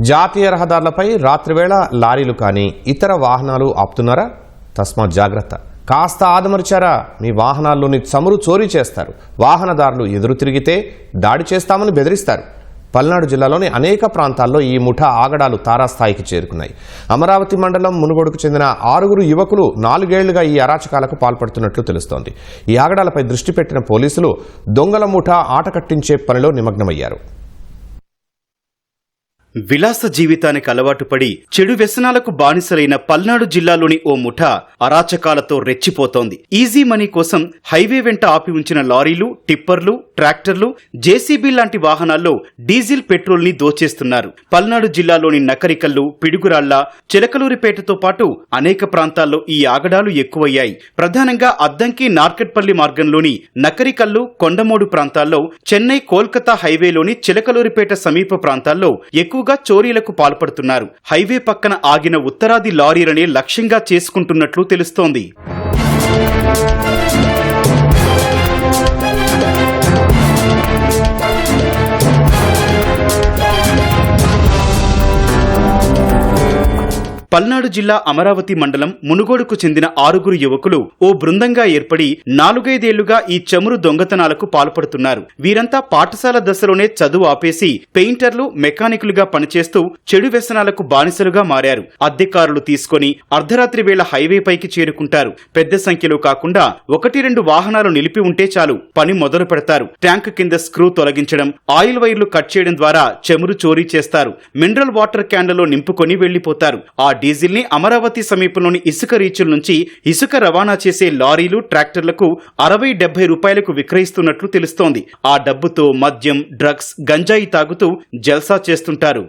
జాతీయ రహదారులపై రాత్రివేళ లారీలు కానీ ఇతర వాహనాలు ఆపుతున్నారా? తస్మాత్ జాగ్రత్త. కాస్త ఆదమరిచారా? మీ వాహనాల్లోని చమురు చోరీ చేస్తారు. వాహనదారులు ఎదురు తిరిగితే దాడి చేస్తామని బెదిరిస్తారు. పల్నాడు జిల్లాలోని అనేక ప్రాంతాల్లో ఈ ముఠా ఆగడాలు తారాస్థాయికి చేరుకున్నాయి. అమరావతి మండలం మునుగోడుకు చెందిన ఆరుగురు యువకులు నాలుగేళ్ళుగా ఈ అరాచకాలకు పాల్పడుతున్నట్లు తెలుస్తోంది. ఈ ఆగడాలపై దృష్టి పెట్టిన పోలీసులు దొంగల ముఠా ఆట కట్టించే పనిలో నిమగ్నమయ్యారు. విలాస జీవితానికి అలవాటు పడి చెడు వ్యసనాలకు బానిసలైన పల్నాడు జిల్లాలోని ఓ ముఠా అరాచకాలతో రెచ్చిపోతోంది. ఈజీ మనీ కోసం హైవే వెంట ఆపి ఉంచిన లారీలు టిప్పర్లు ట్రాక్టర్లు జేసీబీ లాంటి వాహనాల్లో డీజిల్ పెట్రోల్ని దోచేస్తున్నారు. పల్నాడు జిల్లాలోని నకరికల్లు పిడుగురాళ్ళ చిలకలూరిపేటతో పాటు అనేక ప్రాంతాల్లో ఈ ఆగడాలు ఎక్కువయ్యాయి. ప్రధానంగా అద్దంకి నార్కెట్పల్లి మార్గంలోని నకరికల్లు కొండమోడు ప్రాంతాల్లో చెన్నై కోల్కతా హైవేలోని చిలకలూరిపేట సమీప ప్రాంతాల్లో ఎక్కువ ఎక్కువగా చోరీలకు పాల్పడుతున్నారు. హైవే పక్కన ఆగిన ఉత్తరాది లారీలనే లక్ష్యంగా చేసుకుంటున్నట్లు తెలుస్తోంది. పల్నాడు జిల్లా అమరావతి మండలం మునుగోడుకు చెందిన ఆరుగురు యువకులు ఓ బృందంగా ఏర్పడి నాలుగైదేళ్ళుగా ఈ చమురు దొంగతనాలకు పాల్పడుతున్నారు. వీరంతా పాఠశాల దశలోనే చదువు ఆపేసి పెయింటర్లు మెకానికులుగా పనిచేస్తూ చెడు వ్యసనాలకు బానిసలుగా మారారు. అద్దెకారులు తీసుకొని అర్ధరాత్రి వేళ హైవే పైకి చేరుకుంటారు. పెద్ద సంఖ్యలో కాకుండా ఒకటి రెండు వాహనాలు నిలిపి ఉంటే చాలు పని మొదలు పెడతారు. ట్యాంక్ కింద స్క్రూ తొలగించడం ఆయిల్ వైర్లు కట్ చేయడం ద్వారా చమురు చోరీ చేస్తారు. మినరల్ వాటర్ క్యాన్లలో నింపుకొని వెళ్ళిపోతారు ఆ డీజిల్ని అమరావతి సమీపంలోని ఇసుక రీచుల నుంచి ఇసుక రవాణా చేసే లారీలు ట్రాక్టర్లకు అరవై డెబ్బై రూపాయలకు విక్రయిస్తున్నట్లు తెలుస్తోంది. ఆ డబ్బుతో మద్యం డ్రగ్స్ గంజాయి తాగుతూ జల్సా చేస్తుంటారు.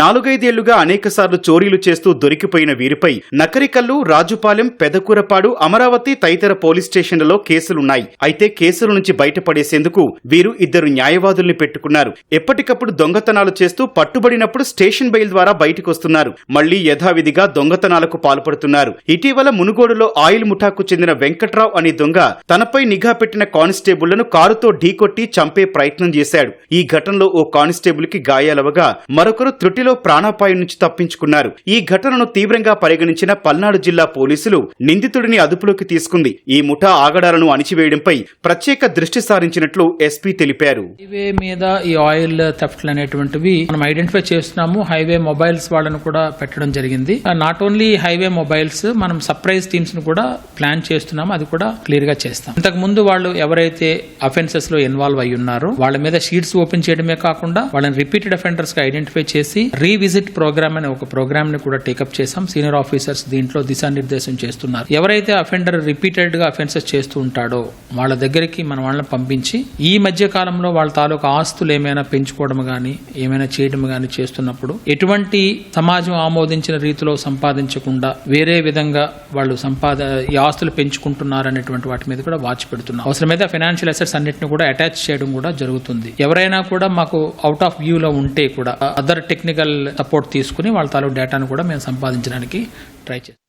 నాలుగైదేళ్ళుగా అనేకసార్లు చోరీలు చేస్తూ దొరికిపోయిన వీరిపై నకరికల్లు రాజుపాలెం పెదకూరపాడు అమరావతి తదితర పోలీస్ స్టేషన్లలో కేసులున్నాయి. అయితే కేసుల నుంచి బయటపడేసేందుకు వీరు ఇద్దరు న్యాయవాదుల్ని పెట్టుకున్నారు. ఎప్పటికప్పుడు దొంగతనాలు చేస్తూ పట్టుబడినప్పుడు స్టేషన్ బెయిల్ ద్వారా బయటకొస్తున్నారు. మళ్ళీ యథావిధిగా దొంగతనాలకు పాల్పడుతున్నారు. ఇటీవల మునుగోడులో ఆయిల్ ముఠాకు చెందిన వెంకట్రావు అనే దొంగ తనపై నిఘా పెట్టిన కానిస్టేబుళ్ళను కారుతో ఢీకొట్టి చంపే ప్రయత్నం చేశాడు. ఈ ఘటనలో ఓ కానిస్టేబుల్కి గాయాలవగా మరొకరు త్రుటి త్రుటిలో ప్రాణాపాయం నుంచి తప్పించుకున్నారు. ఈ ఘటనను తీవ్రంగా పరిగణించిన పల్నాడు జిల్లా పోలీసులు నిందితుడిని అదుపులోకి తీసుకుంది. ఈ ముఠా ఆగడాలను అణిచివేయడంపై ప్రత్యేక దృష్టి సారించినట్లు ఎస్పీ తెలిపారు. హైవే మీద ఈ ఆయిల్ థెఫ్ట్లు అనేటువంటివి మనం ఐడెంటిఫై చేస్తున్నాము. హైవే మొబైల్స్ వాళ్ళను కూడా పెట్టడం జరిగింది. నాట్ ఓన్లీ హైవే మొబైల్స్ మనం సర్ప్రైజ్ టీమ్స్ను కూడా ప్లాన్ చేస్తున్నాము. అది కూడా క్లియర్గా చేస్తాం. ఇంతకు ముందు వాళ్ళు ఎవరైతే అఫెన్సెస్లో ఇన్వాల్వ్ అయి ఉన్నారో వాళ్ళ మీద షీట్స్ ఓపెన్ చేయడమే కాకుండా వాళ్ళని రిపీటెడ్ అఫెండర్స్గా ఐడెంటిఫై చేసి రీవిజిట్ ప్రోగ్రామ్ అనే ఒక ప్రోగ్రామ్ని కూడా టేకప్ చేశాం. సీనియర్ ఆఫీసర్స్ దీంట్లో దిశానిర్దేశం చేస్తున్నారు. ఎవరైతే అఫెండర్ రిపీటెడ్గా అఫెన్సెస్ చేస్తూ ఉంటాడో వాళ్ళ దగ్గరికి మన వాళ్ళని పంపించి ఈ మధ్య కాలంలో వాళ్ళ తాలూకా ఆస్తులు ఏమైనా పెంచుకోవడం గానీ ఏమైనా చేయడం గానీ చేస్తున్నప్పుడు ఎటువంటి సమాజం ఆమోదించిన రీతిలో సంపాదించకుండా వేరే విధంగా వాళ్ళు సంపాద ఈ ఆస్తులు పెంచుకుంటున్నారు అనేటువంటి వాటి మీద కూడా వాచ్ పెడుతున్నాం అవసరమైతే ఫైనాన్షియల్ అసెట్స్ అన్నింటిని కూడా అటాచ్ చేయడం కూడా జరుగుతుంది. ఎవరైనా కూడా మాకు అవుట్ ఆఫ్ వ్యూ లో ఉంటే కూడా అదర్ టెక్నిక్ టెక్నికల్ సపోర్ట్ తీసుకుని వాళ్ళ తాలూకు డేటాను కూడా మేము సంపాదించడానికి ట్రై చేస్తాం.